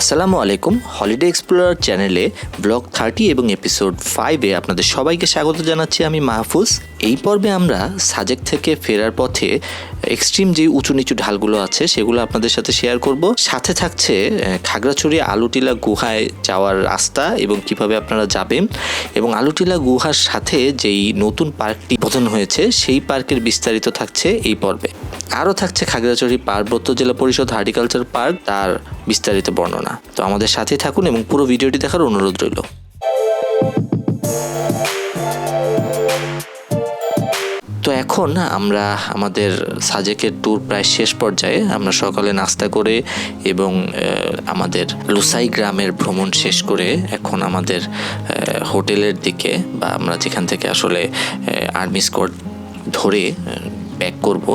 আসসালামু আলাইকুম holiday explorer চ্যানেলে ব্লগ থার্টি এবং এপিসোড ফাইভে আপনাদের সবাইকে স্বাগত জানাচ্ছি আমি মাহফুজ। এই পর্বে আমরা সাজেক থেকে ফেরার পথে এক্সট্রিম যে উঁচু নিচু ঢালগুলো আছে সেগুলো আপনাদের সাথে শেয়ার করব। সাথে থাকছে খাগড়াছড়ি আলুটিলা গুহায় যাওয়ার রাস্তা এবং কীভাবে আপনারা যাবেন এবং আলুটিলা গুহার সাথে যেই নতুন পার্কটি বোধন হয়েছে সেই পার্কের বিস্তারিত থাকছে এই পর্বে। আরও থাকছে খাগড়াছড়ি পার্বত্য জেলা পরিষদ হার্টিকালচার পার্ক, তার বিস্তারিত বর্ণনা। তো আমাদের সাথেই থাকুন এবং পুরো ভিডিওটি দেখার অনুরোধ রইল। তো এখন আমরা আমাদের সাজেকের ট্যুর প্রায় শেষ পর্যায়ে। আমরা সকালে নাস্তা করে এবং আমাদের লুসাই গ্রামের ভ্রমণ শেষ করে এখন আমাদের হোটেলের দিকে বা আমরা যেখান থেকে আসলে আর্মি স্কোয়াড ধরে ব্যাক করব,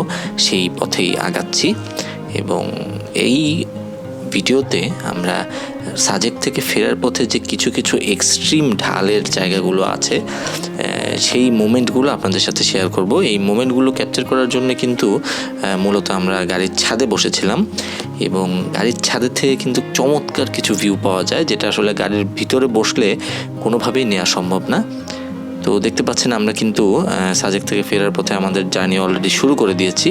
সেই পথেই আগাচ্ছি। এবং এই ভিডিওতে আমরা সাজেক থেকে ফেরার পথে যে কিছু কিছু এক্সট্রিম ঢালের জায়গাগুলো আছে সেই মোমেন্টগুলো আপনাদের সাথে শেয়ার করব। এই মোমেন্টগুলো ক্যাপচার করার জন্য কিন্তু মূলত আমরা গাড়ির ছাদে বসেছিলাম। এবং গাড়ির ছাদের থেকে কিন্তু চমৎকার কিছু ভিউ পাওয়া যায়, যেটা আসলে গাড়ির ভিতরে বসলে কোনোভাবেই নেওয়া সম্ভব না। তো দেখতে পাচ্ছেন আমরা কিন্তু সাজেক থেকে ফেরার পথে আমাদের জার্নি অলরেডি শুরু করে দিয়েছি।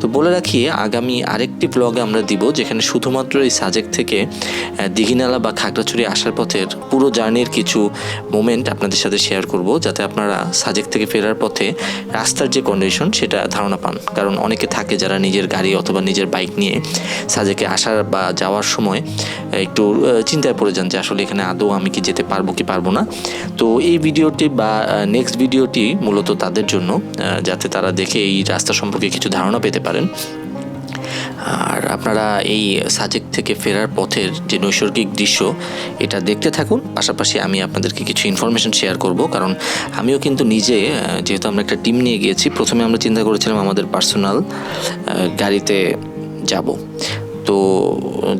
তো বলে রাখি, আগামী আরেকটি ব্লগে আমরা দিব যেখানে শুধুমাত্র এই সাজেক থেকে দিঘিনালা বা খাগড়াছড়ি আসার পথের পুরো জার্নির কিছু মোমেন্ট আপনাদের সাথে শেয়ার করব, যাতে আপনারা সাজেক থেকে ফেরার পথে রাস্তার যে কন্ডিশন সেটা ধারণা পান। কারণ অনেকে থাকে যারা নিজের গাড়ি অথবা নিজের বাইক নিয়ে সাজেকে আসার বা যাওয়ার সময় একটু চিন্তায় পড়ে যান যে আসলে এখানে আদৌ আমি কি যেতে পারব কি পারব না। তো এই ভিডিওটি বা নেক্সট ভিডিওটি মূলত তাদের জন্য যাতে তারা দেখে এই রাস্তা সম্পর্কে কিছু ধারণা পেতে পারেন। আর আপনারা এই সাজেক থেকে ফেরার পথের যে নৈসর্গিক দৃশ্য, এটা দেখতে থাকুন। পাশাপাশি আমি আপনাদেরকে কিছু ইনফরমেশন শেয়ার করব, কারণ আমিও কিন্তু নিজে যেহেতু আমরা একটা টিম নিয়ে গিয়েছি, প্রথমে আমরা চিন্তা করেছিলাম আমাদের পার্সোনাল গাড়িতে যাব। তো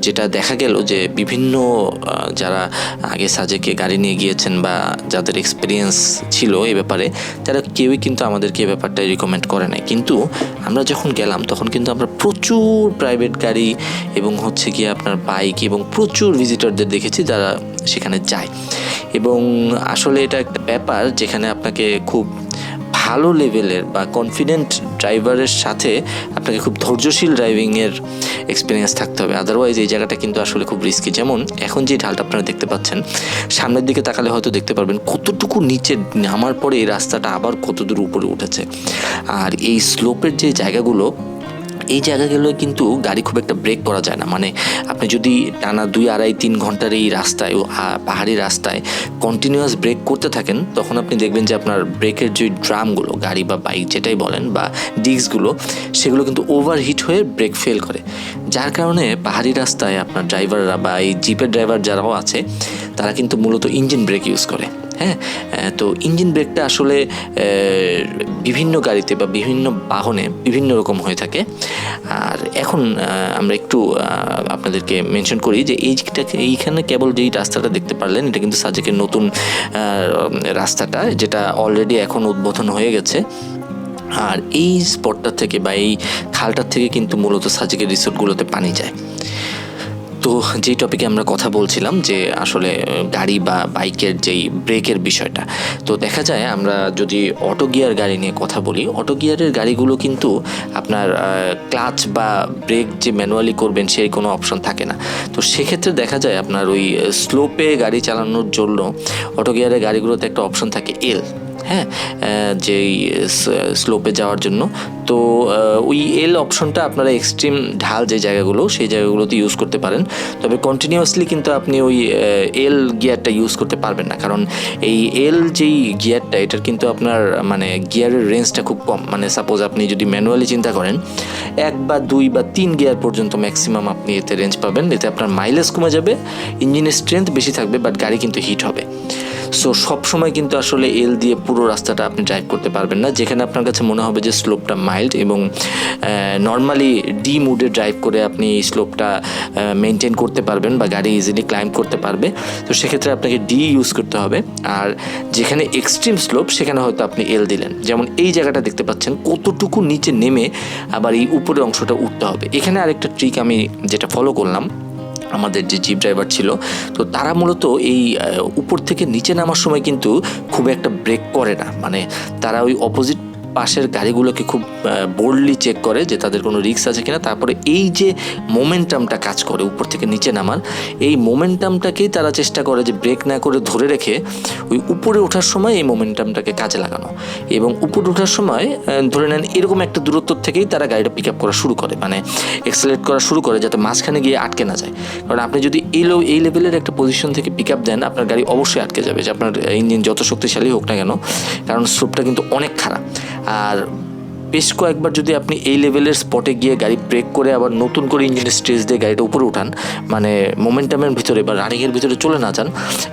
যেটা দেখা গেল যে বিভিন্ন যারা আগে সাজেকে গাড়ি নিয়ে গিয়েছেন বা যাদের এক্সপিরিয়েন্স ছিল এই ব্যাপারে, তারা কেউই কিন্তু আমাদেরকে এই ব্যাপারটা রিকমেন্ড করে নাই। কিন্তু আমরা যখন গেলাম, তখন কিন্তু আমরা প্রচুর প্রাইভেট গাড়ি এবং হচ্ছে গিয়ে আপনার বাইক এবং প্রচুর ভিজিটরদের দেখেছি যারা সেখানে যায়। এবং আসলে এটা একটা ব্যাপার যেখানে আপনাকে খুব ভালো লেভেলের বা কনফিডেন্ট ড্রাইভারের সাথে আপনাকে খুব ধৈর্যশীল ড্রাইভিংয়ের এক্সপিরিয়েন্স থাকতে হবে। আদারওয়াইজ এই জায়গাটা কিন্তু আসলে খুব রিস্কি যেমন এখন যে ঢালটা আপনারা দেখতে পাচ্ছেন, সামনের দিকে তাকালে হয়তো দেখতে পারবেন কতটুকু নিচে নামার পরে এই রাস্তাটা আবার কতদূর উপরে উঠেছে। আর এই স্লোপের যে জায়গাগুলো এই জায়গাগুলোয় কিন্তু গাড়ি খুব একটা ব্রেক করা যায় না। মানে আপনি যদি টানা দুই, আড়াই, তিন ঘণ্টার এই রাস্তায় পাহাড়ি রাস্তায় কন্টিনিউয়াস ব্রেক করতে থাকেন, তখন আপনি দেখবেন যে আপনার ব্রেকের যে ড্রামগুলো গাড়ি বা বাইক যেটাই বলেন বা ডিস্কগুলো সেগুলো কিন্তু ওভারহিট হয়ে ব্রেক ফেল করে। যার কারণে পাহাড়ি রাস্তায় আপনার ড্রাইভাররা বা এই জিপের ড্রাইভার যারাও আছে, তারা কিন্তু মূলত ইঞ্জিন ব্রেক ইউজ করে। হ্যাঁ তো ইঞ্জিন ব্রেকটা আসলে বিভিন্ন গাড়িতে বা বিভিন্ন বাহনে বিভিন্ন রকম হয়ে থাকে। আর এখন আমরা একটু আপনাদেরকে মেনশন করি যে এইটাকে এইখানে কেবল যেই রাস্তাটা দেখতে পারলেন, এটা কিন্তু সাজেকের নতুন রাস্তাটা, যেটা অলরেডি এখন উদ্বোধন হয়ে গেছে। আর এই স্পটটা থেকে বা এই খালটার থেকে কিন্তু মূলত সাজেকের রিসোর্টগুলোতে পানি যায়। তো যেই টপিকে আমরা কথা বলছিলাম যে আসলে গাড়ি বা বাইকের যেই ব্রেকের বিষয়টা, তো দেখা যায় আমরা যদি অটো গিয়ার গাড়ি নিয়ে কথা বলি অটো গিয়ারের গাড়িগুলো কিন্তু আপনার ক্লাচ বা ব্রেক যে ম্যানুয়ালি করবেন সেই কোনো অপশন থাকে না। তো সেক্ষেত্রে দেখা যায় আপনার ওই স্লোপে গাড়ি চালানোর জন্য অটো গিয়ারের গাড়িগুলোতে একটা অপশন থাকে এল হ্যাঁ যেই স্লোপে যাওয়ার জন্য। তো ওই এল অপশনটা আপনারা এক্সট্রিম ঢাল যে জায়গাগুলো, সেই জায়গাগুলোতে ইউজ করতে পারেন। তবে কন্টিনিউয়াসলি কিন্তু আপনি ওই এল গিয়ারটা ইউজ করতে পারবেন না। কারণ এই এল যেই গিয়ারটা এটার কিন্তু আপনার মানে গিয়ারের রেঞ্জটা খুব কম। মানে সাপোজ আপনি যদি ম্যানুয়ালি চিন্তা করেন, এক বা দুই বা তিন গিয়ার পর্যন্ত ম্যাক্সিমাম আপনি এতে রেঞ্জ পাবেন। এতে আপনার মাইলেজ কমে যাবে ইঞ্জিনের স্ট্রেংথ বেশি থাকবে বাট গাড়ি কিন্তু হিট হবে। সো সব সময় কিন্তু আসলে এল দিয়ে পুরো রাস্তাটা আপনি ড্রাইভ করতে পারবেন না। যেখানে আপনার কাছে মনে হবে যে স্লোপটা মাইল্ড এবং নর্মালি ডি মুডে ড্রাইভ করে আপনি এই স্লোপটা মেনটেন করতে পারবেন বা গাড়ি ইজিলি ক্লাইম্ব করতে পারবে। তো সেক্ষেত্রে আপনাকে ডি ইউজ করতে হবে। আর যেখানে এক্সট্রিম স্লোপ সেখানে হয়তো আপনি এল দিলেন। যেমন এই জায়গাটা দেখতে পাচ্ছেন, কতটুকু নিচে নেমে আবার এই উপরের অংশটা উঠতে হবে। এখানে আরেকটা ট্রিক আমি যেটা ফলো করলাম আমাদের যে জিপ ড্রাইভার ছিল, তো তারা মূলত এই উপর থেকে নিচে নামার সময় কিন্তু খুব একটা ব্রেক করে না। মানে তারা ওই অপোজিট পাশের গাড়িগুলোকে খুব বোল্ডলি চেক করে যে তাদের কোনো রিস্ক আছে কিনা। তারপরে এই যে মোমেন্টামটা কাজ করে, উপর থেকে নিচে নামার, এই মোমেন্টামটাকেই তারা চেষ্টা করে যে ব্রেক না করে ধরে রেখে ওই উপরে ওঠার সময় এই মোমেন্টামটাকে কাজে লাগানো। এবং উপরে ওঠার সময় ধরে নেন এরকম একটা দূরত্ব থেকেই তারা গাড়িটা পিক আপ করা শুরু করে মানে এক্সেলেট করা শুরু করে যাতে মাঝখানে গিয়ে আটকে না যায়। কারণ আপনি যদি এই লো, এই লেভেলের একটা পজিশন থেকে পিক আপ দেন, আপনার গাড়ি অবশ্যই আটকে যাবে, যে আপনার ইঞ্জিন যত শক্তিশালী হোক না কেন, কারণ স্লোপটা কিন্তু অনেক খারাপ। আর বেশ কয়েকবার যদি আপনি এই লেভেলের স্পটে গিয়ে গাড়ি ব্রেক করে আবার নতুন করে ইঞ্জিনের স্ট্রেস দিয়ে গাড়িটা উপরে উঠান মানে মোমেন্টামের ভিতরে বা রানিংয়ের ভিতরে চলে না যান,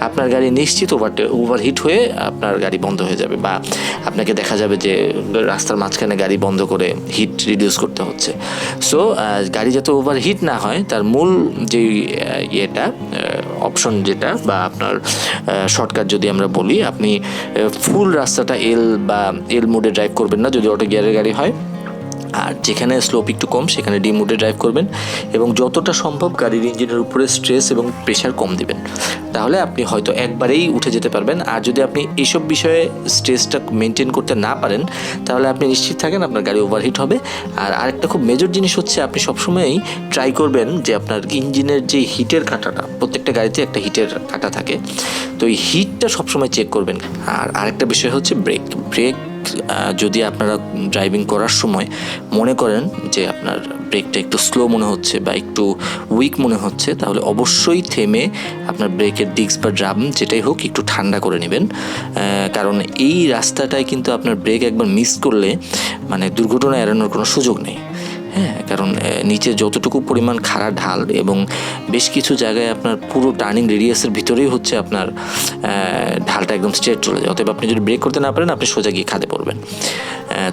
আপনার গাড়ি নিশ্চিত ওভার ওভারহিট হয়ে আপনার গাড়ি বন্ধ হয়ে যাবে বা আপনাকে দেখা যাবে যে রাস্তার মাঝখানে গাড়ি বন্ধ করে হিট রিডিউস করতে হচ্ছে। সো গাড়ি যাতে ওভারহিট না হয়, তার মূল যে ইয়েটা অপশন যেটা বা আপনার শর্টকাট যদি আমরা বলি, আপনি ফুল রাস্তাটা এল বা এল মোডে ড্রাইভ করবেন না, যদি অটো গিয়ারের গাড়ি হয়। আর যেখানে স্লোপ একটু কম, সেখানে ডি মোডে ড্রাইভ করবেন এবং যতটা সম্ভব গাড়ির ইঞ্জিনের উপরে স্ট্রেস এবং প্রেশার কম দিবেন। তাহলে আপনি হয়তো একবারেই উঠে যেতে পারবেন। আর যদি আপনি এইসব বিষয়ে স্ট্রেসটা মেনটেন করতে না পারেন, তাহলে আপনি নিশ্চিত থাকেন আপনার গাড়ি ওভারহিট হবে। আর আরেকটা খুব মেজর জিনিস হচ্ছে, আপনি সবসময়ই ট্রাই করবেন যে আপনার ইঞ্জিনের যে হিটের কাঁটাটা, প্রত্যেকটা গাড়িতে একটা হিটের কাঁটা থাকে। তো এই হিটটা সবসময় চেক করবেন। আর আরেকটা বিষয় হচ্ছে ব্রেক ব্রেক যদি আপনারা ড্রাইভিং করার সময় মনে করেন যে আপনার ব্রেকটা একটু স্লো মনে হচ্ছে বা একটু উইক মনে হচ্ছে, তাহলে অবশ্যই থেমে আপনার ব্রেকের ডিস্ক বা ড্রাম যেটাই হোক একটু ঠান্ডা করে নেবেন। কারণ এই রাস্তাটায় কিন্তু আপনার ব্রেক একবার মিস করলে মানে দুর্ঘটনা এড়ানোর কোনো সুযোগ নেই। হ্যাঁ নিচে যতটুকু পরিমাণ খাড়া ঢাল এবং বেশ কিছু জায়গায় আপনার পুরো টার্নিং রেডিয়াসের ভিতরেই হচ্ছে আপনার ঢালটা একদম স্ট্রেট চলে যায়। অতএব আপনি যদি ব্রেক করতে না পারেন, আপনি সোজা গিয়ে খাদে পড়বেন।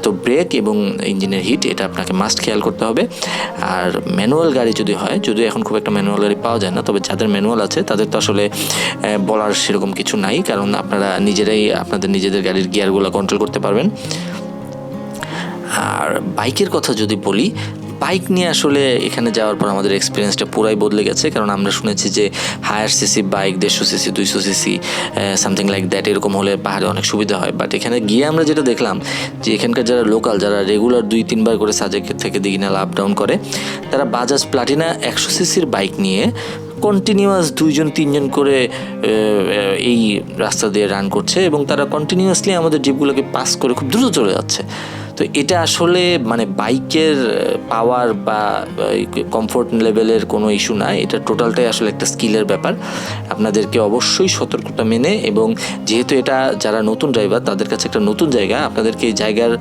তো ব্রেক এবং ইঞ্জিনের হিট এটা আপনাকে মাস্ট খেয়াল করতে হবে। আর ম্যানুয়াল গাড়ি যদি হয়, যদিও এখন খুব একটা ম্যানুয়াল গাড়ি পাওয়া যায় না, তবে যাদের ম্যানুয়াল আছে, তাদের তো আসলে বলার সেরকম কিছু নাই। কারণ আপনারা নিজেরাই, আপনাদের নিজেদের গাড়ির গিয়ারগুলো কন্ট্রোল করতে পারবেন। আর বাইকের কথা যদি বলি বাইক নিয়ে আসলে এখানে যাওয়ার পর আমাদের এক্সপিরিয়েন্সটা পুরাই বদলে গেছে। কারণ আমরা শুনেছি যে হায়ার সিসি বাইক দেড়শো সিসি দুইশো সিসি সামথিং লাইক দ্যাট এরকম হলে পাহাড়ে অনেক সুবিধা হয়। বাট এখানে গিয়ে আমরা যেটা দেখলাম যে এখানকার যারা লোকাল যারা রেগুলার দুই তিনবার করে সাজেক থেকে দিঘিনাল আপ ডাউন করে তারা বাজাজ প্লাটিনা একশো সিসির বাইক নিয়ে কন্টিনিউয়াস দুইজন তিনজন করে আহ, আহ, এই রাস্তা দিয়ে রান করছে এবং তারা কন্টিনিউয়াসলি আমাদের জিপগুলোকে পাস করে খুব দ্রুত চলে যাচ্ছে। তো এটা আসলে মানে বাইকের পাওয়ার বা কমফোর্ট লেভেলের কোনো ইস্যু না। এটা টোটালটাই আসলে একটা স্কিলের ব্যাপার। আপনাদেরকে অবশ্যই সতর্কতা মেনে এবং যেহেতু এটা যারা নতুন ড্রাইভার তাদের কাছে একটা নতুন জায়গা। আপনাদেরকে এই জায়গার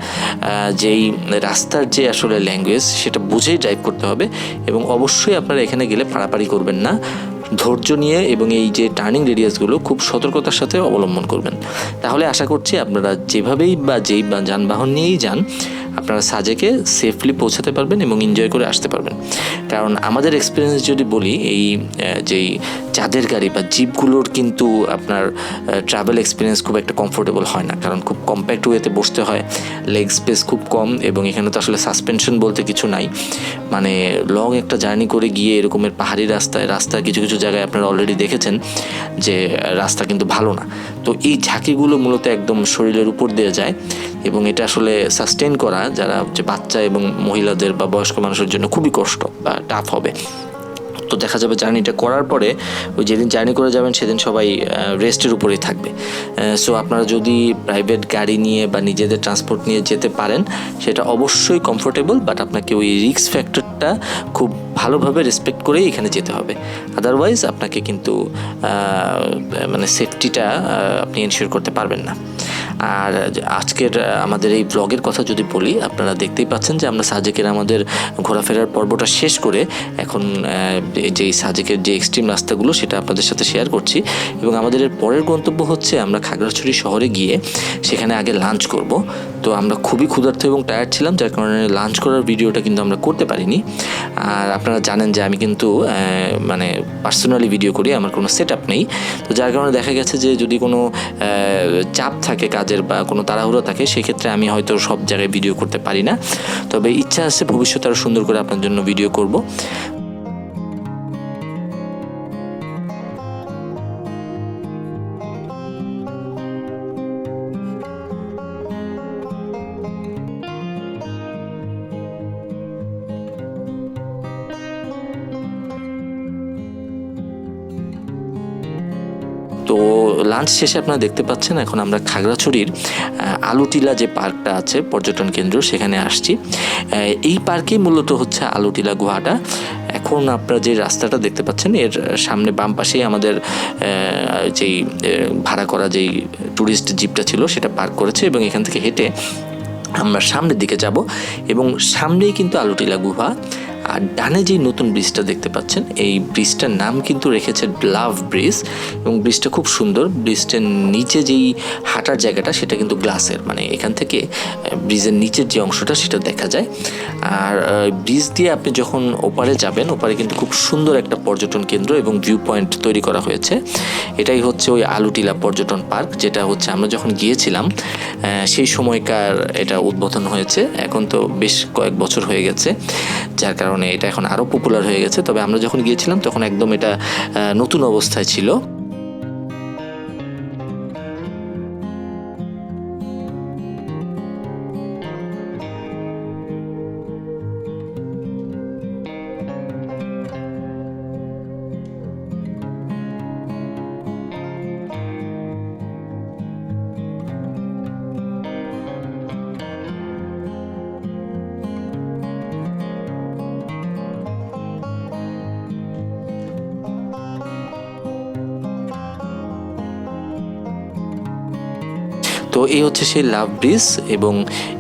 যেই রাস্তার যে আসলে ল্যাঙ্গুয়েজ সেটা বুঝেই ড্রাইভ করতে হবে এবং অবশ্যই আপনারা এখানে গেলে পাড়াপাড়ি করবেন না। ধৈর্য নিয়ে এবং এই যে টার্নিং রেডিয়াসগুলো খুব সতর্কতার সাথে অবলম্বন করবেন। তাহলে আশা করছি আপনারা যেভাবেই বা যেই যানবাহন নিয়েই যান আপনারা সাজেকে সেফলি পৌঁছাতে পারবেন এবং এনজয় করে আসতে পারবেন। কারণ আমাদের এক্সপিরিয়েন্স যদি বলি, এই যেই চাঁদের গাড়ি বা জিপগুলোর কিন্তু আপনার ট্রাভেল এক্সপিরিয়েন্স খুব একটা কমফোর্টেবল হয় না। কারণ খুব কম্প্যাক্ট ওয়েতে বসতে হয় লেগ স্পেস খুব কম এবং এখানে তো আসলে সাসপেনশন বলতে কিছু নাই। মানে লং একটা জার্নি করে গিয়ে এরকমের পাহাড়ি রাস্তায় রাস্তা কিছু কিছু জায়গায় আপনারা অলরেডি দেখেছেন যে রাস্তা কিন্তু ভালো না। তো এই ঝাঁকিগুলো মূলত একদম শরীরের উপর দিয়ে যায়। এবং এটা আসলে সাস্টেন করা যারা হচ্ছে বাচ্চা এবং মহিলাদের বা বয়স্ক মানুষের জন্য খুবই কষ্ট বা টাফ হবে। তো দেখা যাবে জার্নিটা করার পরে ওই যেদিন জার্নি করে যাবেন সেদিন সবাই রেস্টের উপরেই থাকবে। সো আপনারা যদি প্রাইভেট গাড়ি নিয়ে বা নিজেদের ট্রান্সপোর্ট নিয়ে যেতে পারেন, সেটা অবশ্যই কমফোর্টেবল বাট আপনাকে ওই রিস্ক ফ্যাক্টরটা খুব ভালোভাবে রেসপেক্ট করেই এখানে যেতে হবে। আদারওয়াইজ আপনাকে কিন্তু মানে সেফটিটা আপনি এনশিওর করতে পারবেন না। আর আজকের আমাদের এই ব্লগের কথা যদি বলি, আপনারা দেখতেই পাচ্ছেন যে আমরা সাজেকের আমাদের ঘোরাফেরার পর্বটা শেষ করে এখন যে সাজেকের যে এক্সট্রিম রাস্তাগুলো, সেটা আপনাদের সাথে শেয়ার করছি। এবং আমাদের পরের গন্তব্য হচ্ছে আমরা খাগড়াছড়ি শহরে গিয়ে সেখানে আগে লাঞ্চ করব। তো আমরা খুবই ক্ষুধার্ত এবং টায়ার্ড ছিলাম, যার কারণে লাঞ্চ করার ভিডিওটা কিন্তু আমরা করতে পারিনি। আর আপনারা জানেন যে আমি কিন্তু মানে পার্সোনালি ভিডিও করি, আমার কোনো সেট আপ নেই। তো যার কারণে দেখা গেছে যে যদি কোনো চাপ থাকে কাজের বা কোনো তাড়াহুড়ো থাকে, সেক্ষেত্রে আমি হয়তো সব জায়গায় ভিডিও করতে পারি না। তবে ইচ্ছা আছে ভবিষ্যতে আরও সুন্দর করে আপনার জন্য ভিডিও করব। লাঞ্চ শেষে আপনারা দেখতে পাচ্ছেন, এখন আমরা খাগড়াছড়ির আলুটিলা যে পার্কটা আছে, পর্যটন কেন্দ্র, সেখানে আসছি। এই পার্কেই মূলত হচ্ছে আলুটিলা গুহাটা। এখন আপনারা যে রাস্তাটা দেখতে পাচ্ছেন, এর সামনে বাম পাশেই আমাদের যেই ভাড়া করা যেই ট্যুরিস্ট জিপটা ছিল, সেটা পার্ক করেছে এবং এখান থেকে হেঁটে আমরা সামনের দিকে যাব এবং সামনেই কিন্তু আলুটিলা গুহা। আর ডানে যেই নতুন ব্রিজটা দেখতে পাচ্ছেন, এই ব্রিজটার নাম কিন্তু রেখেছে লাভ ব্রিজ এবং ব্রিজটা খুব সুন্দর। ব্রিজটার নিচে যেই হাঁটার জায়গাটা, সেটা কিন্তু গ্লাসের মানে এখান থেকে ব্রিজের নিচের যে অংশটা, সেটা দেখা যায়। আর ব্রিজ দিয়ে আপনি যখন ওপারে যাবেন, ওপারে কিন্তু খুব সুন্দর একটা পর্যটন কেন্দ্র এবং ভিউ পয়েন্ট তৈরি করা হয়েছে। এটাই হচ্ছে ওই আলুটিলা পর্যটন পার্ক, যেটা হচ্ছে আমরা যখন গিয়েছিলাম সেই সময়কার এটা উদ্বোধন হয়েছে। এখন তো বেশ কয়েক বছর হয়ে গেছে, যার কারণে এটা এখন আরও পপুলার হয়ে গেছে। তবে আমরা যখন গিয়েছিলাম, তখন একদম এটা নতুন অবস্থায় ছিল। এই হচ্ছে সেই লাভ ব্রিজ এবং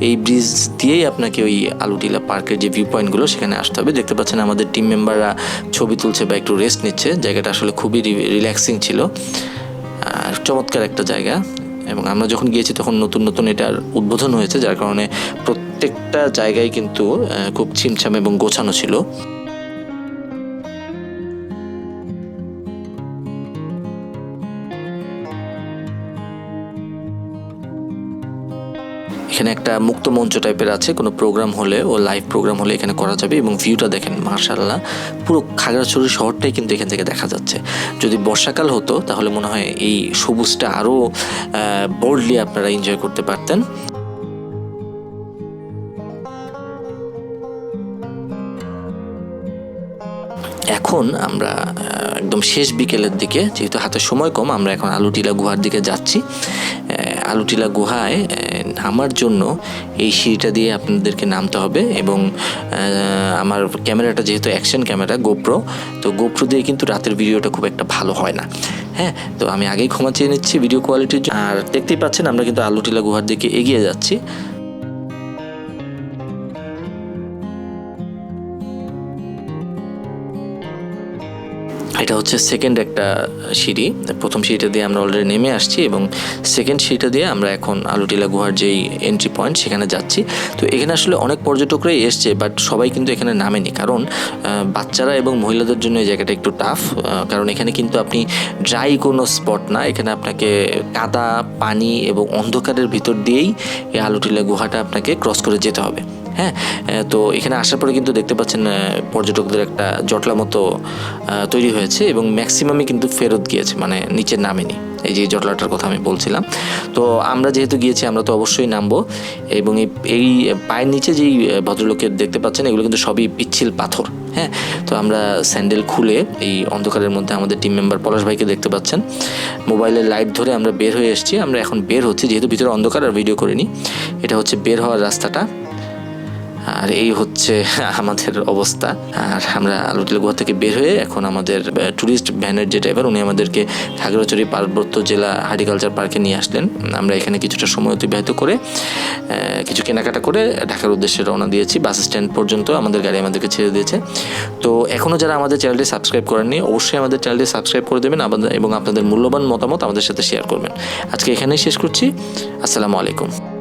এই ব্রিজ দিয়েই আপনাকে ওই আলুটিলা পার্কের যে ভিউ পয়েন্টগুলো সেখানে আসতে হবে। দেখতে পাচ্ছেন আমাদের টিম মেম্বাররা ছবি তুলছে বা একটু রেস্ট নিচ্ছে। জায়গাটা আসলে খুবই রিল্যাক্সিং ছিল। আর চমৎকার একটা জায়গা এবং আমরা যখন গিয়েছি তখন নতুন নতুন এটার উদ্বোধন হয়েছে, যার কারণে প্রত্যেকটা জায়গায় কিন্তু খুব ছিমছাম এবং গোছানো ছিল। এখানে একটা মুক্ত মঞ্চ টাইপের আছে। কোনো প্রোগ্রাম হলে ও লাইভ প্রোগ্রাম হলে এখানে করা যাবে এবং ভিউটা দেখেন মার্শাল্লাহ পুরো খাগড়াছড়ি শহরটাই কিন্তু এখান থেকে দেখা যাচ্ছে। যদি বর্ষাকাল হতো, তাহলে মনে হয় এই সবুজটা আরও বোল্ডলি আপনারা এনজয় করতে পারতেন। এখন আমরা একদম শেষ বিকেলের দিকে, যেহেতু হাতে সময় কম, আমরা এখন আলুটিলা গুহার দিকে যাচ্ছি। আলুটিলা গুহায় নামার জন্য এই সিঁড়িটা দিয়ে আপনাদেরকে নামতে হবে এবং আমার ক্যামেরাটা যেহেতু অ্যাকশন ক্যামেরা, গোপ্রো, তো গোপ্রো দিয়ে কিন্তু রাতের ভিডিওটা খুব একটা ভালো হয় না। হ্যাঁ তো আমি আগেই ক্ষমা চেয়ে নিচ্ছি ভিডিও কোয়ালিটির আর দেখতেই পাচ্ছেন আমরা কিন্তু আলুটিলা গুহার দিকে এগিয়ে যাচ্ছি। এটা হচ্ছে সেকেন্ড একটা সিঁড়ি। প্রথম সিঁড়িটা দিয়ে আমরা অলরেডি নেমে আসছি এবং সেকেন্ড সিঁড়িটা দিয়ে আমরা এখন আলুটিলা গুহার যেই এন্ট্রি পয়েন্ট সেখানে যাচ্ছি। তো এখানে আসলে অনেক পর্যটকরাই এসছে বাট সবাই কিন্তু এখানে নামেনি। কারণ বাচ্চারা এবং মহিলাদের জন্য এই জায়গাটা একটু টাফ কারণ এখানে কিন্তু আপনি ড্রাই কোনো স্পট না। এখানে আপনাকে কাদা, পানি এবং অন্ধকারের ভিতর দিয়েই এই আলুটিলা গুহাটা আপনাকে ক্রস করে যেতে হবে। হ্যাঁ তো এখানে আসার পরে কিন্তু দেখতে পাচ্ছেন পর্যটকদের একটা জটলা মতো তৈরি হয়েছে এবং ম্যাক্সিমামই কিন্তু ফেরত গিয়েছে মানে নিচে নামেনি। এই যে জটলাটার কথা আমি বলছিলাম। তো আমরা যেহেতু গিয়েছি আমরা তো অবশ্যই নামবো এবং এই এই পায়ের নিচে যেই আহ, ভদ্রলোকের দেখতে পাচ্ছেন এগুলো কিন্তু সবই পিচ্ছিল পাথর হ্যাঁ? তো আমরা স্যান্ডেল খুলে এই অন্ধকারের মধ্যে আমাদের টিম মেম্বার পলাশ ভাইকে দেখতে পাচ্ছেন। মোবাইলের লাইট ধরে আমরা বের হয়ে এসেছি আমরা এখন বের হচ্ছি যেহেতু ভিতরে অন্ধকার আর ভিডিও করিনি। এটা হচ্ছে বের হওয়ার রাস্তাটা। আর এই হচ্ছে আমাদের অবস্থা। আর আমরা আলুটিলা গুহা থেকে বের হয়ে এখন আমাদের ট্যুরিস্ট ভ্যানের যে ড্রাইভার উনি আমাদেরকে খাগড়াছড়ি পার্বত্য জেলা হার্টিকালচার পার্কে নিয়ে আসলেন। আমরা এখানে কিছুটা সময় অতিবাহিত করে কিছু কেনাকাটা করে ঢাকার উদ্দেশ্যে রওনা দিয়েছি। বাস স্ট্যান্ড পর্যন্ত আমাদের গাড়ি আমাদেরকে ছেড়ে দিয়েছে। তো এখনও যারা আমাদের চ্যানেলটি সাবস্ক্রাইব করেননি, অবশ্যই আমাদের চ্যানেলটি সাবস্ক্রাইব করে দেবেন এবং আপনাদের মূল্যবান মতামত আমাদের সাথে শেয়ার করবেন। আজকে এখানেই শেষ করছি। আসসালামু আলাইকুম।